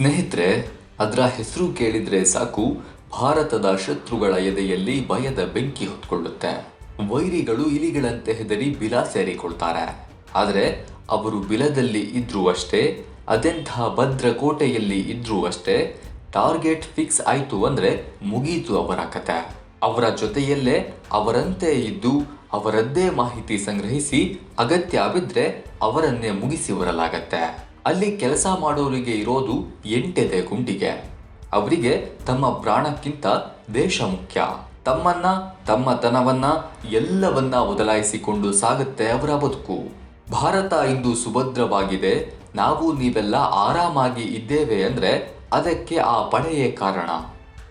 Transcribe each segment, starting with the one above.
ಸ್ನೇಹಿತರೆ, ಅದರ ಹೆಸರು ಕೇಳಿದ್ರೆ ಸಾಕು, ಭಾರತದ ಶತ್ರುಗಳ ಎದೆಯಲ್ಲಿ ಭಯದ ಬೆಂಕಿ ಹೊತ್ಕೊಳ್ಳುತ್ತೆ. ವೈರಿಗಳು ಇಲಿಗಳಂತೆ ಹೆದರಿ ಬಿಲ ಸೇರಿಕೊಳ್ತಾರೆ. ಆದರೆ, ಅವರು ಬಿಲದಲ್ಲಿ ಇದ್ರೂ ಅಷ್ಟೇ ಅದೆಂಥ ಭದ್ರ ಕೋಟೆಯಲ್ಲಿ ಇದ್ರೂ ಅಷ್ಟೇ ಟಾರ್ಗೆಟ್ ಫಿಕ್ಸ್ ಆಯಿತು ಅಂದರೆ ಮುಗೀತು ಅವರ ಕತೆ. ಅವರ ಜೊತೆಯಲ್ಲೇ ಅವರಂತೆ ಇದ್ದು, ಅವರದ್ದೇ ಮಾಹಿತಿ ಸಂಗ್ರಹಿಸಿ, ಅಗತ್ಯ ಬಿದ್ದರೆ ಅವರನ್ನೇ ಮುಗಿಸಿ ಬರಲಾಗತ್ತೆ. ಅಲ್ಲಿ ಕೆಲಸ ಮಾಡೋರಿಗೆ ಇರೋದು ಎಂಟೆದೆ ಗುಂಡಿಗೆ. ಅವರಿಗೆ ತಮ್ಮ ಪ್ರಾಣಕ್ಕಿಂತ ದೇಶ ಮುಖ್ಯ. ತಮ್ಮನ್ನ ತಮ್ಮ ತನವನ್ನ ಎಲ್ಲವನ್ನ ಬದಲಾಯಿಸಿಕೊಂಡು ಸಾಗುತ್ತೆ ಅವರ ಬದುಕು. ಭಾರತ ಇಂದು ಸುಭದ್ರವಾಗಿದೆ. ನಾವು ನೀವೆಲ್ಲ ಆರಾಮಾಗಿ ಇದ್ದೇವೆ ಅಂದ್ರೆ ಅದಕ್ಕೆ ಆ ಪಡೆಯೇ ಕಾರಣ.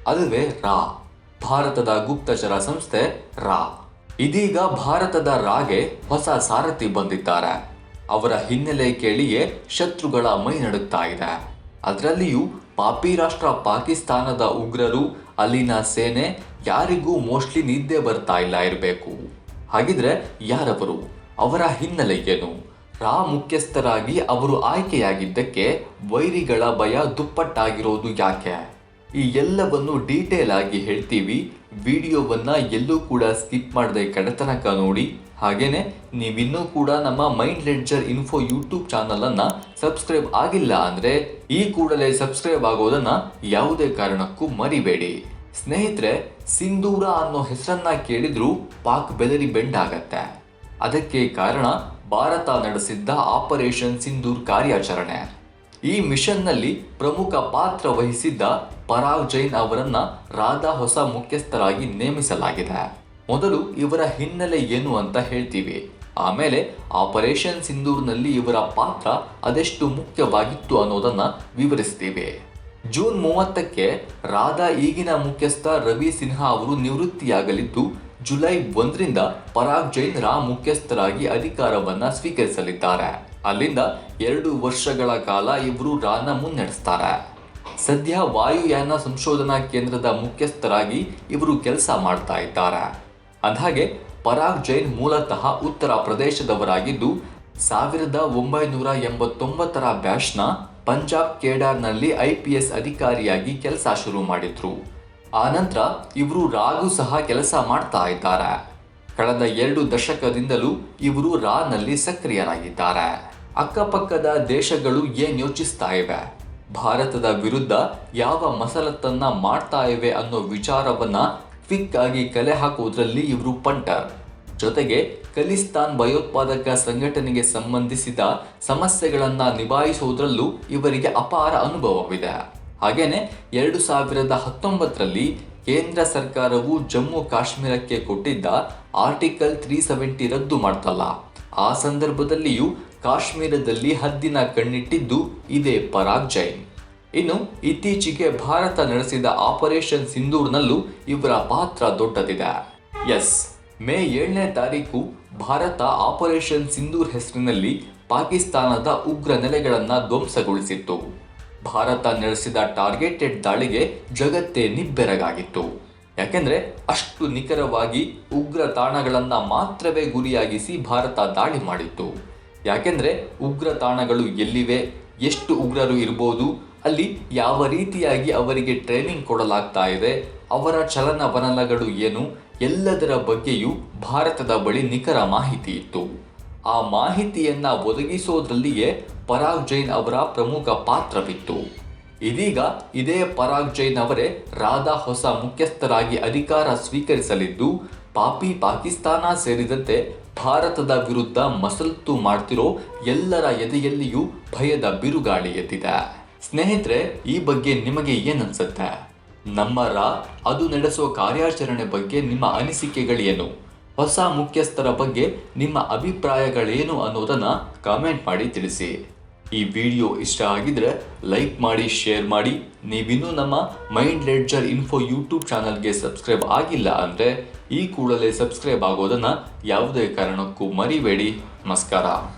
ಅದುವೇ ರಾ. ಭಾರತದ ಗುಪ್ತಚರ ಸಂಸ್ಥೆ ರಾ. ಇದೀಗ ಭಾರತದ ರಾಗೆ ಹೊಸ ಸಾರಥಿ ಬಂದಿದ್ದಾರೆ. ಅವರ ಹಿನ್ನೆಲೆ ಕೇಳಿಯೇ ಶತ್ರುಗಳ ಮೈ ನಡುಗ್ತಾ ಇದೆ. ಅದರಲ್ಲಿಯೂ ಪಾಪಿ ರಾಷ್ಟ್ರ ಪಾಕಿಸ್ತಾನದ ಉಗ್ರರು, ಅಲ್ಲಿನ ಸೇನೆ ಯಾರಿಗೂ ಮೋಸ್ಟ್ಲಿ ನಿದ್ದೆ ಬರ್ತಾ ಇಲ್ಲ ಇರಬೇಕು. ಹಾಗಿದ್ರೆ ಯಾರವರು? ಅವರ ಹಿನ್ನೆಲೆ ಏನು? ರಾ ಮುಖ್ಯಸ್ಥರಾಗಿ ಅವರು ಆಯ್ಕೆಯಾಗಿದ್ದಕ್ಕೆ ವೈರಿಗಳ ಭಯ ದುಪ್ಪಟ್ಟಾಗಿರೋದು ಯಾಕೆ? ಈ ಎಲ್ಲವನ್ನು ಡೀಟೇಲ್ ಆಗಿ ಹೇಳ್ತೀವಿ. ವಿಡಿಯೋವನ್ನ ಎಲ್ಲೂ ಕೂಡ ಸ್ಕಿಪ್ ಮಾಡದೆ ಕಡೆತನಕ ನೋಡಿ. ಹಾಗೇನೆ ನೀವಿನ್ನೂ ಕೂಡ ನಮ್ಮ mind ledger info YouTube channel ಅನ್ನ ಸಬ್ಸ್ಕ್ರೈಬ್ ಆಗಿಲ್ಲ ಅಂದ್ರೆ ಈ ಕೂಡಲೇ ಸಬ್ಸ್ಕ್ರೈಬ್ ಆಗೋದನ್ನ ಯಾವುದೇ ಕಾರಣಕ್ಕೂ ಮರಿಬೇಡಿ. ಸ್ನೇಹಿತರೆ, ಸಿಂಧೂರ ಅನ್ನೋ ಹೆಸರನ್ನ ಕೇಳಿದ್ರು ಪಾಕ್ ಬೆದರಿ ಬೆಂಡಾಗತ್ತೆ ಅದಕ್ಕೆ ಕಾರಣ ಭಾರತ ನಡೆಸಿದ್ದ ಆಪರೇಷನ್ ಸಿಂಧೂರ್ ಕಾರ್ಯಾಚರಣೆ. ಈ ಮಿಷನ್ನಲ್ಲಿ ಪ್ರಮುಖ ಪಾತ್ರ ವಹಿಸಿದ್ದ ಪರಾಗ್ ಜೈನ್ ಅವರನ್ನ ರಾಧಾ ಹೊಸ ಮುಖ್ಯಸ್ಥರಾಗಿ ನೇಮಿಸಲಾಗಿದೆ. ಮೊದಲು ಇವರ ಹಿನ್ನೆಲೆ ಏನು ಅಂತ ಹೇಳ್ತೀವಿ. ಆಮೇಲೆ ಆಪರೇಷನ್ ಸಿಂಧೂರ್ನಲ್ಲಿ ಇವರ ಪಾತ್ರ ಅದೆಷ್ಟು ಮುಖ್ಯವಾಗಿತ್ತು ಅನ್ನೋದನ್ನು ವಿವರಿಸ್ತೀವಿ. ಜೂನ್ ಮೂವತ್ತಕ್ಕೆ ರಾಧಾ ಈಗಿನ ಮುಖ್ಯಸ್ಥ ರವಿ ಸಿನ್ಹಾ ಅವರು ನಿವೃತ್ತಿಯಾಗಲಿದ್ದು, ಜುಲೈ ಒಂದರಿಂದ ಪರಾಗ್ ಜೈನ್ ರಾ ಮುಖ್ಯಸ್ಥರಾಗಿ ಅಧಿಕಾರವನ್ನ ಸ್ವೀಕರಿಸಲಿದ್ದಾರೆ. ಅಲ್ಲಿಂದ ಎರಡು ವರ್ಷಗಳ ಕಾಲ ಇವರು ರಾನ ಮುನ್ನಡೆಸ್ತಾರೆ. ಸದ್ಯ ವಾಯುಯಾನ ಸಂಶೋಧನಾ ಕೇಂದ್ರದ ಮುಖ್ಯಸ್ಥರಾಗಿ ಇವರು ಕೆಲಸ ಮಾಡ್ತಾ ಇದ್ದಾರೆ. ಅಂದಹಾಗೆ ಪರಾಗ್ ಜೈನ್ ಮೂಲತಃ ಉತ್ತರ ಪ್ರದೇಶದವರಾಗಿದ್ದು, ಸಾವಿರದ ಒಂಬೈನೂರ ಎಂಬತ್ತೊಂಬತ್ತರ ಬ್ಯಾಚ್ನ ಪಂಜಾಬ್ ಕೇಡಾರ್ನಲ್ಲಿ ಐ ಪಿ ಎಸ್ ಅಧಿಕಾರಿಯಾಗಿ ಕೆಲಸ ಶುರು ಮಾಡಿದ್ರು. ಆನಂತರ ಇವರು ರಾಗು ಸಹ ಕೆಲಸ ಮಾಡ್ತಾ ಇದ್ದಾರೆ. ಕಳೆದ ಎರಡು ದಶಕದಿಂದಲೂ ಇವರು ರಾನಲ್ಲಿ ಸಕ್ರಿಯರಾಗಿದ್ದಾರೆ. ಅಕ್ಕಪಕ್ಕದ ದೇಶಗಳು ಏನ್ ಯೋಚಿಸ್ತಾ ಇವೆ? ಭಾರತದ ವಿರುದ್ಧ ಯಾವ ಮಸಲತ್ತನ್ನ ಮಾಡ್ತಾ ಇವೆ ಅನ್ನೋ ವಿಚಾರವನ್ನ ಕ್ವಿಕ್ ಆಗಿ ಕಲೆ ಹಾಕುವುದರಲ್ಲಿ ಇವರು ಪಂಟ. ಜೊತೆಗೆ ಖಲಿಸ್ತಾನ್ ಭಯೋತ್ಪಾದಕ ಸಂಘಟನೆಗೆ ಸಂಬಂಧಿಸಿದ ಸಮಸ್ಯೆಗಳನ್ನು ನಿಭಾಯಿಸುವುದರಲ್ಲೂ ಇವರಿಗೆ ಅಪಾರ ಅನುಭವವಿದೆ. ಹಾಗೇನೆ ಎರಡು ಸಾವಿರದ ಹತ್ತೊಂಬತ್ತರಲ್ಲಿ ಕೇಂದ್ರ ಸರ್ಕಾರವು ಜಮ್ಮು ಕಾಶ್ಮೀರಕ್ಕೆ ಕೊಟ್ಟಿದ್ದ ಆರ್ಟಿಕಲ್ ತ್ರೀ ಸೆವೆಂಟಿ ರದ್ದು ಮಾಡ್ತಲ್ಲ. ಆ ಸಂದರ್ಭದಲ್ಲಿಯೂ ಕಾಶ್ಮೀರದಲ್ಲಿ ಹದ್ದಿನ ಕಣ್ಣಿಟ್ಟಿದ್ದು ಇದೇ ಪರಾಗ್ ಜೈನ್. ಇನ್ನು ಇತ್ತೀಚೆಗೆ ಭಾರತ ನಡೆಸಿದ ಆಪರೇಷನ್ ಸಿಂಧೂರ್ನಲ್ಲೂ ಇವರ ಪಾತ್ರ ದೊಡ್ಡದಿದೆ. ಎಸ್, ಮೇ ಏಳನೇ ತಾರೀಕು ಭಾರತ ಆಪರೇಷನ್ ಸಿಂಧೂರ್ ಹೆಸರಿನಲ್ಲಿ ಪಾಕಿಸ್ತಾನದ ಉಗ್ರ ನೆಲೆಗಳನ್ನು ಧ್ವಂಸಗೊಳಿಸಿತ್ತು. ಭಾರತ ನಡೆಸಿದ ಟಾರ್ಗೆಟೆಡ್ ದಾಳಿಗೆ ಜಗತ್ತೇ ನಿಬ್ಬೆರಗಾಗಿತ್ತು. ಯಾಕೆಂದರೆ ಅಷ್ಟು ನಿಖರವಾಗಿ ಉಗ್ರ ತಾಣಗಳನ್ನು ಮಾತ್ರವೇ ಗುರಿಯಾಗಿಸಿ ಭಾರತ ದಾಳಿ ಮಾಡಿತ್ತು. ಯಾಕೆಂದರೆ ಉಗ್ರ ತಾಣಗಳು ಎಲ್ಲಿವೆ, ಎಷ್ಟು ಉಗ್ರರು ಇರ್ಬೋದು ಅಲ್ಲಿ ಯಾವ ರೀತಿಯಾಗಿ ಅವರಿಗೆ ಟ್ರೈನಿಂಗ್ ಕೊಡಲಾಗ್ತಾ ಇದೆ, ಅವರ ಚಲನವಲನಗಳು ಏನು, ಎಲ್ಲದರ ಬಗ್ಗೆಯೂ ಭಾರತದ ಬಳಿ ನಿಖರ ಮಾಹಿತಿ ಇತ್ತು. ಆ ಮಾಹಿತಿಯನ್ನು ಒದಗಿಸೋದ್ರಲ್ಲಿಯೇ ಪರಾಗ್ ಜೈನ್ ಅವರ ಪ್ರಮುಖ ಪಾತ್ರವಿತ್ತು ಇದೀಗ ಇದೇ ಪರಾಗ್ ಜೈನ್ ಅವರೇ ರಾಧಾ ಹೊಸ ಮುಖ್ಯಸ್ಥರಾಗಿ ಅಧಿಕಾರ ಸ್ವೀಕರಿಸಲಿದ್ದು, ಪಾಪಿ ಪಾಕಿಸ್ತಾನ ಸೇರಿದಂತೆ ಭಾರತದ ವಿರುದ್ಧ ಮಸಲ್ತು ಮಾಡ್ತಿರೋ ಎಲ್ಲರ ಎದೆಯಲ್ಲಿಯೂ ಭಯದ ಬಿರುಗಾಳಿ ಎದ್ದಿದೆ. ಸ್ನೇಹಿತರೆ, ಈ ಬಗ್ಗೆ ನಿಮಗೆ ಏನನ್ಸುತ್ತೆ? ನಮ್ಮ ರಾ ಅದು ನಡೆಸುವ ಕಾರ್ಯಾಚರಣೆ ಬಗ್ಗೆ ನಿಮ್ಮ ಅನಿಸಿಕೆಗಳೇನು ಹೊಸ ಮುಖ್ಯಸ್ಥರ ಬಗ್ಗೆ ನಿಮ್ಮ ಅಭಿಪ್ರಾಯಗಳೇನು ಅನ್ನೋದನ್ನ ಕಾಮೆಂಟ್ ಮಾಡಿ ತಿಳಿಸಿ. ಈ ವಿಡಿಯೋ ಇಷ್ಟ ಆಗಿದ್ರೆ ಲೈಕ್ ಮಾಡಿ, ಶೇರ್ ಮಾಡಿ. ನೀವಿನ್ನೂ ನಮ್ಮ ಮೈಂಡ್ ಲೆಡ್ಜರ್ ಇನ್ಫೋ ಯೂಟ್ಯೂಬ್ ಚಾನಲ್ಗೆ ಸಬ್ಸ್ಕ್ರೈಬ್ ಆಗಿಲ್ಲ ಅಂದರೆ ಈ ಕೂಡಲೇ ಸಬ್ಸ್ಕ್ರೈಬ್ ಆಗೋದನ್ನ ಯಾವುದೇ ಕಾರಣಕ್ಕೂ ಮರಿಬೇಡಿ. ನಮಸ್ಕಾರ.